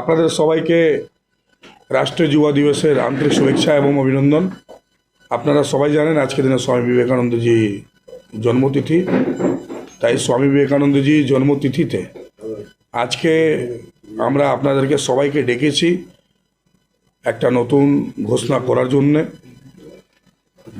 আপনাদের সবাইকে রাষ্ট্রীয় যুবা দিবসের আন্তরিক শুভেচ্ছা এবং অভিনন্দন। আপনারা সবাই জানেন আজকে দিনে স্বামী বিবেকানন্দজি জন্মতিথি। তাই স্বামী বিবেকানন্দজি জন্মতিথিতে আজকে আমরা আপনাদেরকে সবাইকে ডেকেছি একটা নতুন ঘোষণা করার জন্যে।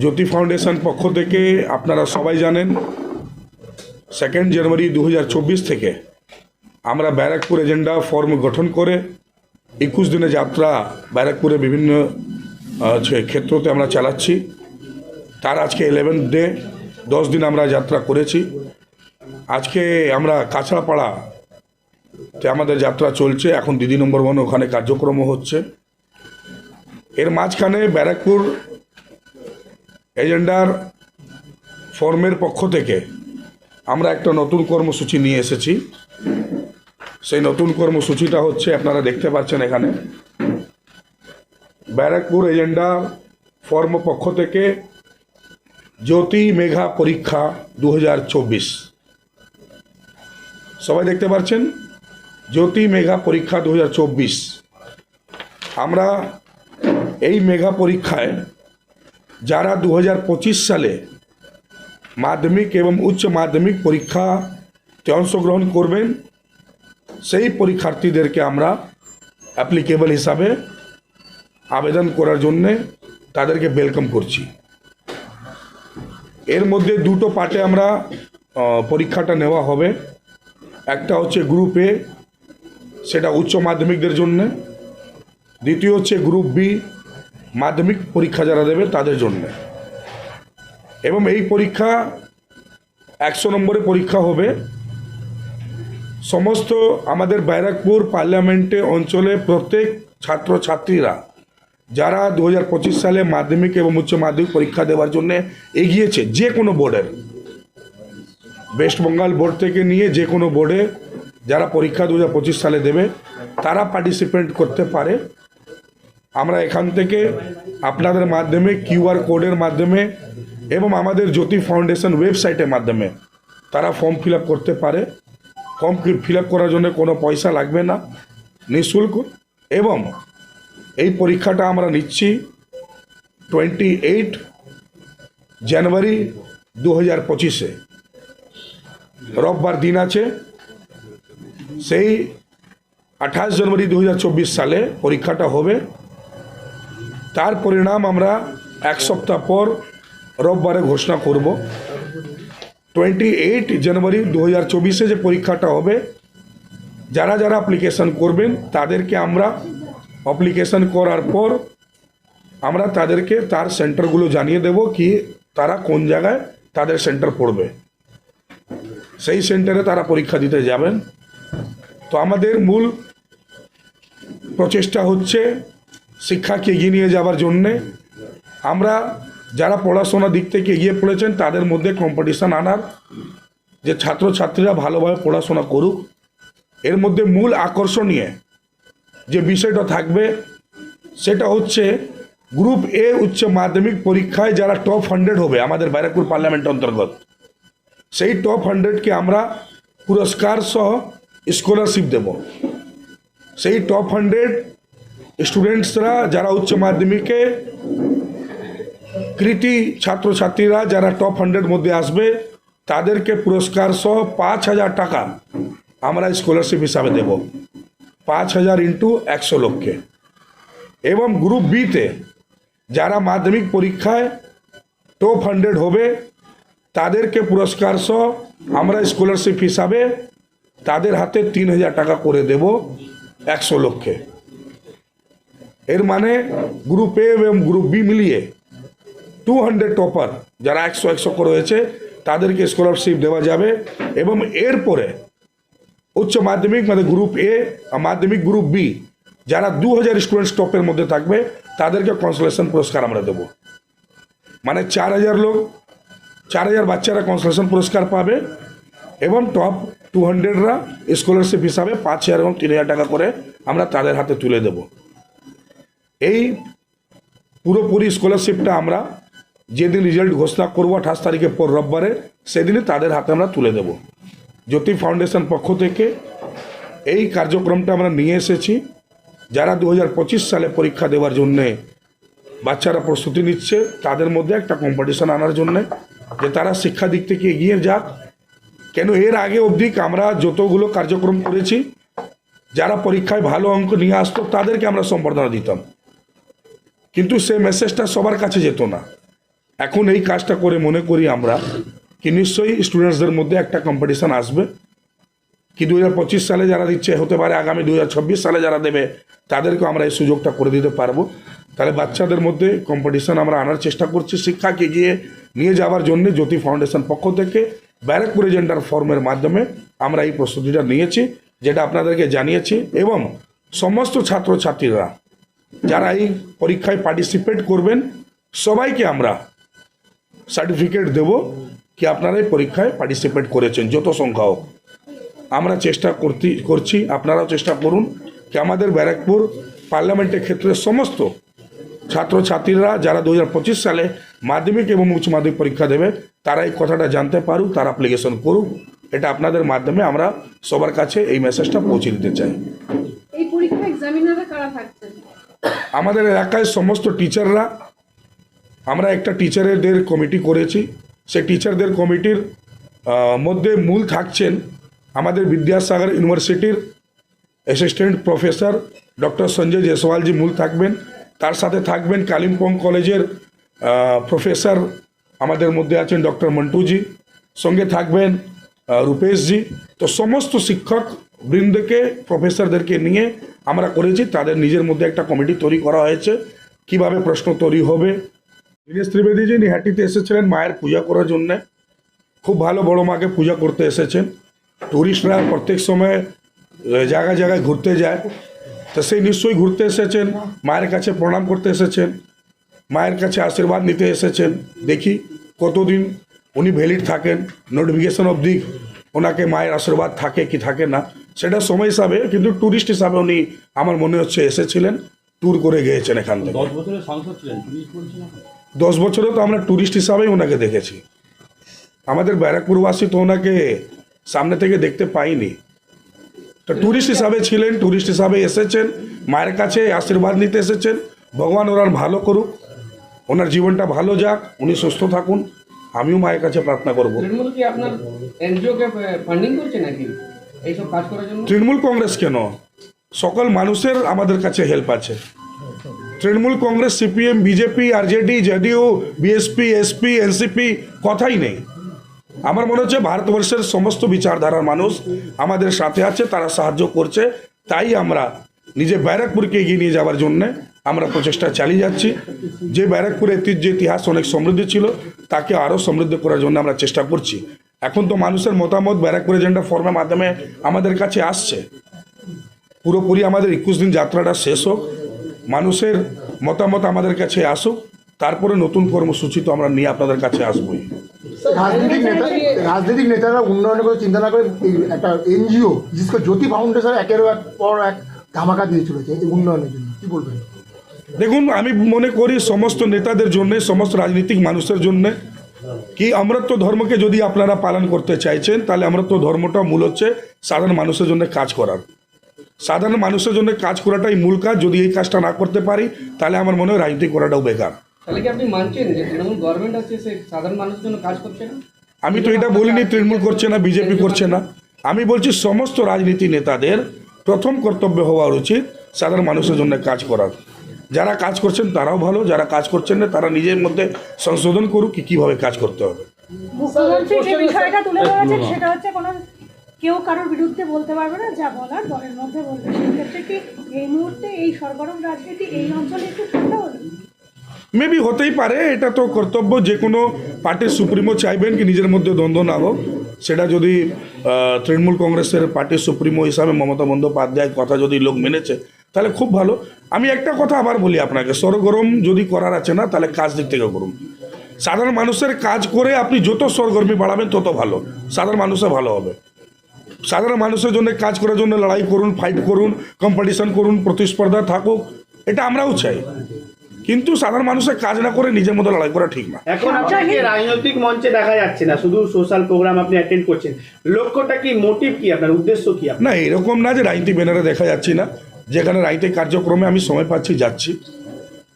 জ্যোতি ফাউন্ডেশন পক্ষ থেকে আপনারা সবাই জানেন সেকেন্ড জানুয়ারি দু হাজার চব্বিশ থেকে আমরা ব্যারাকপুর এজেন্ডা ফর্ম গঠন করে একুশ দিনে যাত্রা ব্যারাকপুরে বিভিন্ন ক্ষেত্রতে আমরা চালাচ্ছি। তার আজকে ইলেভেন ডে দশ দিন আমরা যাত্রা করেছি। আজকে আমরা কাছড়াপাড়া তে আমাদের যাত্রা চলছে। এখন দিদি নম্বর ওয়ান ওখানে কার্যক্রম হচ্ছে। এর মাঝখানে ব্যারাকপুর এজেন্ডার ফর্মের পক্ষ থেকে আমরা একটা নতুন কর্মসূচি নিয়ে এসেছি। সেই নতুন কর্মসূচিটা হচ্ছে, আপনারা দেখতে পাচ্ছেন এখানে। ব্যারাকপুর এজেন্ডা ফর্ম পক্ষ থেকে জ্যোতি মেঘা পরীক্ষা দু হাজার চব্বিশ। সবাই দেখতে পাচ্ছেন? জ্যোতি মেঘা পরীক্ষা দু হাজার চব্বিশ। আমরা এই মেঘা পরীক্ষায় যারা দু হাজার পঁচিশ সালে মাধ্যমিক এবং উচ্চ মাধ্যমিক পরীক্ষাতে অংশগ্রহণ করবেন সেই পরীক্ষার্থীদেরকে আমরা অ্যাপ্লিকেবল হিসাবে আবেদন করার জন্যে তাদেরকে ওয়েলকাম করছি। এর মধ্যে দুটো পার্টে আমরা পরীক্ষাটা নেওয়া হবে। একটা হচ্ছে গ্রুপ এ সেটা উচ্চ মাধ্যমিকদের জন্যে। দ্বিতীয় হচ্ছে গ্রুপ বি মাধ্যমিক পরীক্ষা যারা দেবে তাদের জন্যে। এবং এই পরীক্ষা একশো নম্বরের পরীক্ষা হবে। সমস্ত আমাদের ব্যারাকপুর পার্লামেন্টে অঞ্চলে প্রত্যেক ছাত্রছাত্রীরা, যারা দু হাজার পঁচিশ সালে মাধ্যমিক এবং উচ্চ মাধ্যমিক পরীক্ষা দেওয়ার জন্য এগিয়েছে, যে কোনো বোর্ডের ওয়েস্ট বেঙ্গল বোর্ড থেকে নিয়ে যে কোনো বোর্ডে যারা পরীক্ষা দু হাজার পঁচিশ সালে দেবে, তারা পার্টিসিপেট করতে পারে। আমরা এখান থেকে আপনাদের মাধ্যমে কিউআর কোডের মাধ্যমে এবং আমাদের জ্যোতি ফাউন্ডেশন ওয়েবসাইটের মাধ্যমে তারা ফর্ম ফিল করতে পারে। ফর্ম ফিল আপ করার জন্য কোনো পয়সা লাগবে না, নিঃশুল্ক। এবং এই পরীক্ষাটা আমরা নিচ্ছি টোয়েন্টি এইট জানুয়ারি দু হাজার পঁচিশে। রোববার দিন আছে। সেই আঠাশ জানুয়ারি দু হাজার চব্বিশ সালে পরীক্ষাটা হবে। তার পরিণাম আমরা এক সপ্তাহ পর রোববারে ঘোষণা করব। টোয়েন্টি এইট জানুয়ারি দু হাজার চব্বিশে যে পরীক্ষাটা হবে, যারা যারা অ্যাপ্লিকেশন করবেন, তাদেরকে আমরা অ্যাপ্লিকেশন করার পর আমরা তাদেরকে তার সেন্টারগুলো জানিয়ে দেব কি তারা কোন জায়গায় তাদের সেন্টার পড়বে। সেই সেন্টারে তারা পরীক্ষা দিতে যাবেন। তো আমাদের মূল প্রচেষ্টা হচ্ছে শিক্ষাকে এগিয়ে নিয়ে যাওয়ার জন্যে। আমরা যারা পড়াশোনার দিক থেকে এগিয়ে পড়েছেন, তাদের মধ্যে কম্পিটিশান আনার যে ছাত্রছাত্রীরা ভালোভাবে পড়াশোনা করুক, এর মধ্যে মূল আকর্ষণীয় যে বিষয়টা থাকবে, সেটা হচ্ছে গ্রুপ এ উচ্চ মাধ্যমিক পরীক্ষায় যারা টপ হান্ড্রেড হবে আমাদের ব্যারাকপুর পার্লামেন্ট অন্তর্গত, সেই টপ হান্ড্রেডকে আমরা পুরস্কার সহ স্কলারশিপ দেব। সেই টপ হান্ড্রেড স্টুডেন্টসরা যারা উচ্চ মাধ্যমিকে কৃতি ছাত্রছাত্রীরা যারা টপ হান্ড্রেড মধ্যে আসবে, তাদেরকে পুরস্কার সহ পাঁচ হাজার টাকা আমরা স্কলারশিপ হিসাবে দেব। পাঁচ হাজার ইন্টু একশো লক্ষে। এবং গ্রুপ বিতে যারা মাধ্যমিক পরীক্ষায় টপ হান্ড্রেড হবে, তাদেরকে পুরস্কার সহ আমরা স্কলারশিপ হিসাবে তাদের হাতে তিন হাজার টাকা করে দেব একশো লক্ষে। এর মানে গ্রুপ এ এবং গ্রুপ বি মিলিয়ে টু হান্ড্রেড টপার যারা একশো একশো করে রয়েছে, তাদেরকে স্কলারশিপ দেওয়া যাবে এবং এরপরে উচ্চ মাধ্যমিক মানে গ্রুপ এ আর মাধ্যমিক গ্রুপ বি যারা দু হাজার স্টুডেন্টস টপের মধ্যে থাকবে, তাদেরকে কনসলেশন পুরস্কার আমরা দেবো। মানে চার হাজার লোক, চার হাজার বাচ্চারা কনসলেশন পুরস্কার পাবে এবং টপ টু হান্ড্রেডরা স্কলারশিপ হিসাবে পাঁচ হাজার এবং তিন হাজার টাকা করে আমরা তাদের হাতে তুলে দেব। এই পুরোপুরি স্কলারশিপটা আমরা যেদিন রেজাল্ট ঘোষণা করব আঠাশ তারিখের পর রোববারে, সেদিনই তাদের হাতে আমরা তুলে দেব। জ্যোতি ফাউন্ডেশন পক্ষ থেকে এই কার্যক্রমটা আমরা নিয়ে এসেছি। যারা দু হাজার পঁচিশ সালে পরীক্ষা দেওয়ার জন্যে বাচ্চারা প্রস্তুতি নিচ্ছে, তাদের মধ্যে একটা কম্পিটিশান আনার জন্যে যে তারা শিক্ষা দিক থেকে এগিয়ে যাক। কেন এর আগে অবধি আমরা যতগুলো কার্যক্রম করেছি, যারা পরীক্ষায় ভালো অঙ্ক নিয়ে আসতো, তাদেরকে আমরা সম্বর্ধনা দিতাম। কিন্তু সেই মেসেজটা সবার কাছে যেত না। এখন এই কাজটা করে মনে করি আমরা কি নিশ্চয়ই স্টুডেন্টসদের মধ্যে একটা কম্পিটিশান আসবে। কি দু হাজার পঁচিশ সালে যারা দিচ্ছে, হতে পারে আগামী দু সালে যারা দেবে, তাদেরকেও আমরা এই সুযোগটা করে দিতে পারব। তাহলে বাচ্চাদের মধ্যে কম্পিটিশান আমরা আনার চেষ্টা করছি শিক্ষাকে এগিয়ে নিয়ে যাওয়ার জন্য জ্যোতি ফাউন্ডেশন পক্ষ থেকে। ব্যারাকপুর এজেন্ডার ফর্মের মাধ্যমে আমরা এই প্রস্তুতিটা নিয়েছি, যেটা আপনাদেরকে জানিয়েছি এবং সমস্ত ছাত্রছাত্রীরা যারা এই পরীক্ষায় পার্টিসিপেট করবেন, সবাইকে আমরা সার্টিফিকেট দেব কি আপনারা এই পরীক্ষায় পার্টিসিপেট করেছেন যত সংখ্যা হোক। আমরা চেষ্টা করতে করছি আপনারাও চেষ্টা করুন কি আমাদের ব্যারাকপুর পার্লামেন্টের ক্ষেত্রে সমস্ত ছাত্রছাত্রীরা যারা দু হাজার পঁচিশ সালে মাধ্যমিক এবং উচ্চ মাধ্যমিক পরীক্ষা দেবে তারা এই কথাটা জানতে পারুক তারা অ্যাপ্লিকেশন করুক। এটা আপনাদের মাধ্যমে আমরা সবার কাছে এই মেসেজটা পৌঁছে দিতে চাই। আমাদের এলাকায় সমস্ত টিচাররা আমরা একটা টিচারদের কমিটি করেছি। সেই টিচারদের কমিটির মধ্যে মূল থাকছেন আমাদের বিদ্যাসাগর ইউনিভার্সিটির অ্যাসিস্ট্যান্ট প্রফেসর ডক্টর সঞ্জয় জয়সওয়ালজি মূল থাকবেন। তার সাথে থাকবেন কালিম্পং কলেজের প্রফেসর আমাদের মধ্যে আছেন ডক্টর মন্টুজি সঙ্গে থাকবেন রূপেশজি তো সমস্ত শিক্ষক বৃন্দকে প্রফেসরদেরকে নিয়ে আমরা করেছি। তাদের নিজের মধ্যে একটা কমিটি তৈরি করা হয়েছে। কীভাবে প্রশ্ন তৈরি হবে দীনেশ ত্রিবেদীজি নিহাটিতে এসেছিলেন মায়ের পূজা করার জন্যে, খুব ভালো বড় মাকে পূজা করতে এসেছেন। টুরিস্টরা প্রত্যেক সময় জায়গায় জায়গায় ঘুরতে যায়। তো সেই নিশ্চয়ই ঘুরতে এসেছেন, মায়ের কাছে প্রণাম করতে এসেছেন, মায়ের কাছে আশীর্বাদ নিতে এসেছেন। দেখি কতদিন উনি ভ্যালিড থাকেন নোটিফিকেশন অবধি ওনাকে মায়ের আশীর্বাদ থাকে কি থাকে না, সেটা সময় হিসাবে, কিন্তু ট্যুরিস্ট হিসাবে উনি আমার মনে হচ্ছে এসেছিলেন। ট্যুর করে গিয়েছেন এখান থেকে। দশ বছরে তো আমরা ট্যুরিস্ট হিসাবেই ওনাকে দেখেছি। আমাদের ব্যারাকপুরবাসী তো ওনাকে সামনে থেকে দেখতে পাইনি। তো ট্যুরিস্ট হিসাবে ছিলেন ট্যুরিস্ট হিসাবে এসেছেন মায়ের কাছে আশীর্বাদ নিতে এসেছেন। ভগবান ওনার ভালো করুক ওনার জীবনটা ভালো যাক উনি সুস্থ থাকুন আমিও মায়ের কাছে প্রার্থনা করব। তৃণমূল কংগ্রেস কেন? সকল মানুষের আমাদের কাছে হেল্প আছে। Trinamool Congress CPM BJP RJD JDU BSP SP NCP কথাই নেই। আমার মনে হচ্ছে ভারতবর্ষের সমস্ত বিচারধারার মানুষ আমাদের সাথে আছে, তারা সাহায্য করছে। তাই আমরা নিজে ব্যারাকপুরকে এগিয়ে নিয়ে যাওয়ার জন্য আমরা প্রচেষ্টা চালিয়ে যাচ্ছি। যে ব্যারাকপুর ঐতিহ্য ইতিহাস অনেক সমৃদ্ধ ছিল, তাকে আরও সমৃদ্ধ করার জন্য আমরা চেষ্টা করছি। এখন তো মানুষের মতামত ব্যারাকপুর এজেন্ডা ফর্মের মাধ্যমে আমাদের কাছে আসছে। পুরোপুরি আমাদের একুশ দিন যাত্রাটা শেষ হোক মানুষের মতামত আমাদের কাছে আসুক তারপরে নতুন কর্মসূচি তো আমরা নিয়ে আপনাদের কাছে আসবোই। রাজনৈতিক নেতা রাজনৈতিক নেতারা উন্নয়নের কথা চিন্তা না করে একটা এনজিও বিশেষ করে জ্যোতি ফাউন্ডেশন একের পর এক ধামাকা দিয়ে চলেছে এই উন্নয়নের জন্য। কি বলবেন? দেখুন আমি মনে করি সমস্ত নেতাদের জন্য সমস্ত রাজনীতিক মানুষের জন্য কি অমরত্ব ধর্মকে যদি আপনারা পালন করতে চাইছেন তাহলে অমরত্ব ধর্মটা মূল হচ্ছে সাধারণ মানুষের জন্য কাজ করার। সাধারণ মানুষের জন্য কাজ করাটাই মূল কাজ। যদি এই কাজটা না করতে পারি তাহলে আমার মনে হয় রাজনীতি করাটাও বেকার। তাহলে কি আপনি মানছেন যে তৃণমূল গভর্নমেন্ট আছে সে সাধারণ মানুষের জন্য কাজ করছে না? আমি তো এটা বলিনি তৃণমূল করছে না বিজেপি করছে না। আমি বলছি সমস্ত রাজনীতি নেতাদের প্রথম কর্তব্য হওয়া উচিত সাধারণ মানুষের জন্য কাজ করার। যারা কাজ করছেন তারাও ভালো যারা কাজ করছেন না তারা নিজের মধ্যে সংশোধন করুক কি কীভাবে কাজ করতে হবে। মুখ্যমন্ত্রী যে বিষয়টা তুলে ধরেছেন সেটা হচ্ছে কোনো কেউ কারোর বিরুদ্ধে বলতে পারবে না, যা বলার দলের মধ্যে বলবে। সেক্ষেত্রে কি এই মুহূর্তে এই সরগরম রাজনীতি এই অঞ্চলে একটু ঠান্ডা হলো? মেবি হতেই পারে, এটা তো কর্তব্য যে কোনো পার্টির সুপ্রিমো চাইবেন কি নিজের মধ্যে দ্বন্দ্ব না হোক। সেটা যদি তৃণমূল কংগ্রেসের পার্টির সুপ্রিমো হিসাবে মমতা বন্দ্যোপাধ্যায়ের কথা যদি লোক মেনেছে, তাহলে খুব ভালো। আমি একটা কথা আবার বলি আপনাকে, সরগরম যদি করার আছে না, তাহলে কাজ দিক থেকে করুন। সাধারণ মানুষের কাজ করে আপনি যত সরগর্মী বাড়াবেন, তত ভালো। সাধারণ মানুষে ভালো হবে। সাধারণ মানুষের জন্য কাজ করার জন্য লড়াই করুন ফাইট করুন কম্পিটিশন করুন প্রতিস্পর্ধা থাকুক এটা আমরাও চাই। কিন্তু সাধারণ মানুষের কাজ না করে নিজের মতো লড়াই করা ঠিক না। এখন আপনাকে রাজনৈতিক মঞ্চে দেখা যাচ্ছে না শুধু সোশ্যাল প্রোগ্রাম আপনি অ্যাটেন্ড করছেন। লক্ষ্যটা কি মোটিভ কি আপনার উদ্দেশ্য কি না এরকম না যে রাজনীতি ব্যানারে দেখা যাচ্ছি না যেখানে রাইতে কার্যক্রমে আমি সময় পাচ্ছি যাচ্ছি।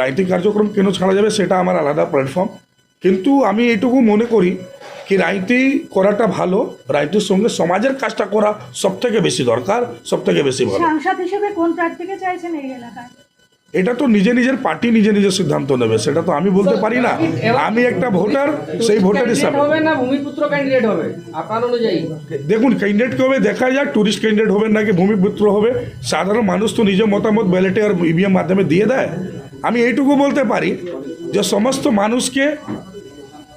রাইতে কার্যক্রম কেন ছাড়া যাবে সেটা আমার আলাদা প্ল্যাটফর্ম কিন্তু আমি এইটুকু মনে করি কি রাইতেই করাটা ভালো রাইতের সঙ্গে সমাজের কাজটা করা সব থেকে বেশি দরকার সব থেকে বেশি ভালো। সাংসদ হিসেবে কোন প্রার্থীকে চাইছেন এই এলাকায়? এটা তো নিজে নিজের পার্টি নিজে নিজের সিদ্ধান্ত নেবে সেটা তো আমি বলতে পারি না। আমি একটা ভোটার সেই ভোটার হিসাবে হবে না ভূমিপুত্র ক্যান্ডিডেট হবে? আপনার অনুযায়ী। দেখুন ক্যান্ডিডেট হবে দেখা যাক টুরিস্ট ক্যান্ডিডেট হবে নাকি ভূমিপুত্র হবে। সাধারণ মানুষ তো নিজের মতামত ব্যালেটে আর ইভিএম মাধ্যমে দিয়ে দেয়। আমি এইটুকু বলতে পারি যে সমস্ত মানুষকে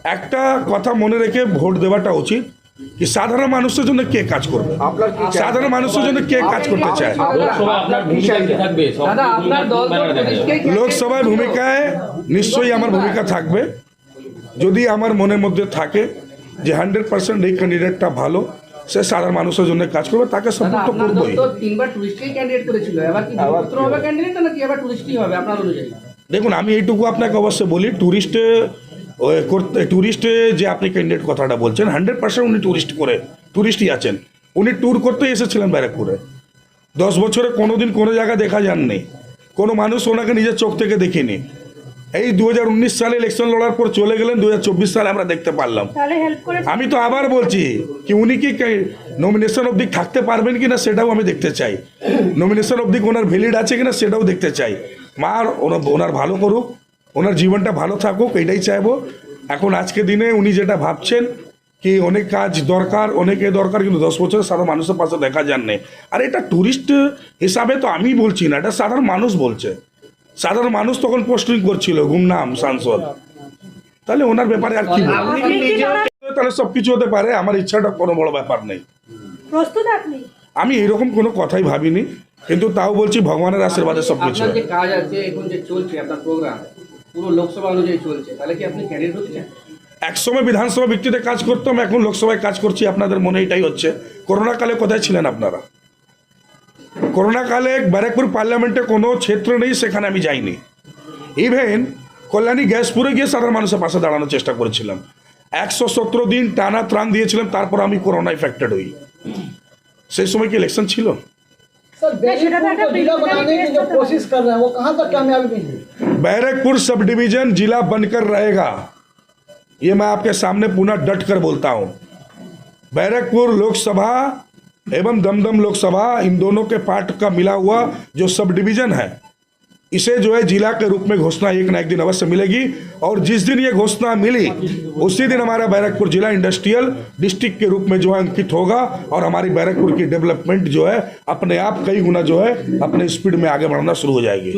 একটা কথা মনে রেখে ভোট দেওয়াটা উচিত কি সাধারণ মানুষের জন্য কে কাজ করবে? সাধারণ মানুষের জন্য কে কাজ করতে চায়? লোকসভা আপনার ভূমিকা কি থাকবে? সব দাদা আপনার দল তো ব্যানারে দেখা যাবে। পুলিশকে লোকসভায় ভূমিকায় নিশ্চয়ই আমার ভূমিকা থাকবে। যদি আমার মনের মধ্যে থাকে যে হান্ড্রেড পার্সেন্ট এই ক্যান্ডিডেটটা ভালো সে সাধারণ মানুষের জন্য কাজ করবে তাকে সাপোর্ট তো করবোই। তো তিনবার টুরিস্টকেই ক্যান্ডিডেট করেছিল। এবার কি ভূমিপুত্র হবে? ক্যান্ডিডেট নাকি এবার টুরিস্টই হবে? আপনার অনুযায়ী। দেখুন আমি এইটুকু আপনাকে অবশ্যই বলি করতে ট্যুরিস্টে যে আপনি ক্যান্ডিডেট কথাটা বলছেন হান্ড্রেড পার্সেন্ট উনি ট্যুরিস্ট করে ট্যুরিস্টই আছেন। উনি ট্যুর করতে এসেছিলেন ব্যারাকপুরে। দশ বছরে কোনো দিন কোনো জায়গা দেখা যাননি। কোনো মানুষ ওনাকে নিজের চোখ থেকে দেখিনি। এই দু হাজার উনিশ সালে ইলেকশন লড়ার পর চলে গেলেন দুই হাজার চব্বিশ সালে আমরা দেখতে পারলাম। আমি তো আবার বলছি কি উনি কি নমিনেশন অবধি থাকতে পারবেন কি না সেটাও আমি দেখতে চাই। নমিনেশন অবধি ওনার ভ্যালিড আছে কিনা সেটাও দেখতে চাই। মার ওনার ওনার ভালো করুক। ওনার জীবনটা ভালো থাকুক এটাই চাইব। এখন আজকে দিনে উনি যেটা ভাবছেন কি অনেক কাজ দরকার অনেকে দরকার কিন্তু দশ বছরের সাধারণ মানুষের পাশে দেখা যান নেই। আর এটা ট্যুরিস্ট হিসাবে তো আমি বলছি না এটা সাধারণ মানুষ বলছে। সাধারণ মানুষ তখন পোস্টিং করছিল গুমনাম সাংসদ। তাহলে ওনার ব্যাপারে আর কি মনে- তাহলে সব কিছু হতে পারে আমার ইচ্ছাটা কোনো বড় ব্যাপার নেই। আমি এরকম কোনো কথাই ভাবিনি কিন্তু তাও বলছি ভগবানের আশীর্বাদে সব কিছু। কাজ আছে এখন যে চলছে আপনার প্রোগ্রাম একসময় বিধানসভা ভিত্তিতে কাজ করতাম এখন লোকসভায় কাজ করছি, আপনাদের মনে এটাই হচ্ছে। করোনা কালে কোথায় ছিলেন আপনারা? করোনা কালে ব্যারাকপুর পার্লামেন্টে কোনো ক্ষেত্র নেই, সেখানে আমি যাইনি। ইভেন কল্যাণী গ্যাসপুরে গিয়ে সাধারণ মানুষের পাশে দাঁড়ানোর চেষ্টা করেছিলাম। একশো সতেরো দিন টানা ত্রাণ দিয়েছিলাম, তারপর আমি করোনা এফেক্টেড হই। সেই সময় কি ইলেকশন ছিল? सर को जिला बनाने की जो कोशिश कर रहे हैं वो कहाँ तक कामयाबी मिली? बैरकपुर सब डिवीज़न जिला बनकर रहेगा। ये मैं आपके सामने पुनः डट कर बोलता हूँ। बैरकपुर लोकसभा एवं दमदम लोकसभा इन दोनों के पार्ट का मिला हुआ जो सब डिवीज़न है इसे जो है जिला के रूप में घोषणा एक ना एक दिन अवश्य मिलेगी। और जिस दिन ये घोषणा मिली, उसी दिन हमारा बैरकपुर जिला इंडस्ट्रियल डिस्ट्रिक्ट के रूप में जो है अंकित होगा और हमारी बैरकपुर की डेवलपमेंट जो है अपने आप कई गुना जो है अपने स्पीड में आगे बढ़ना शुरू हो जाएगी।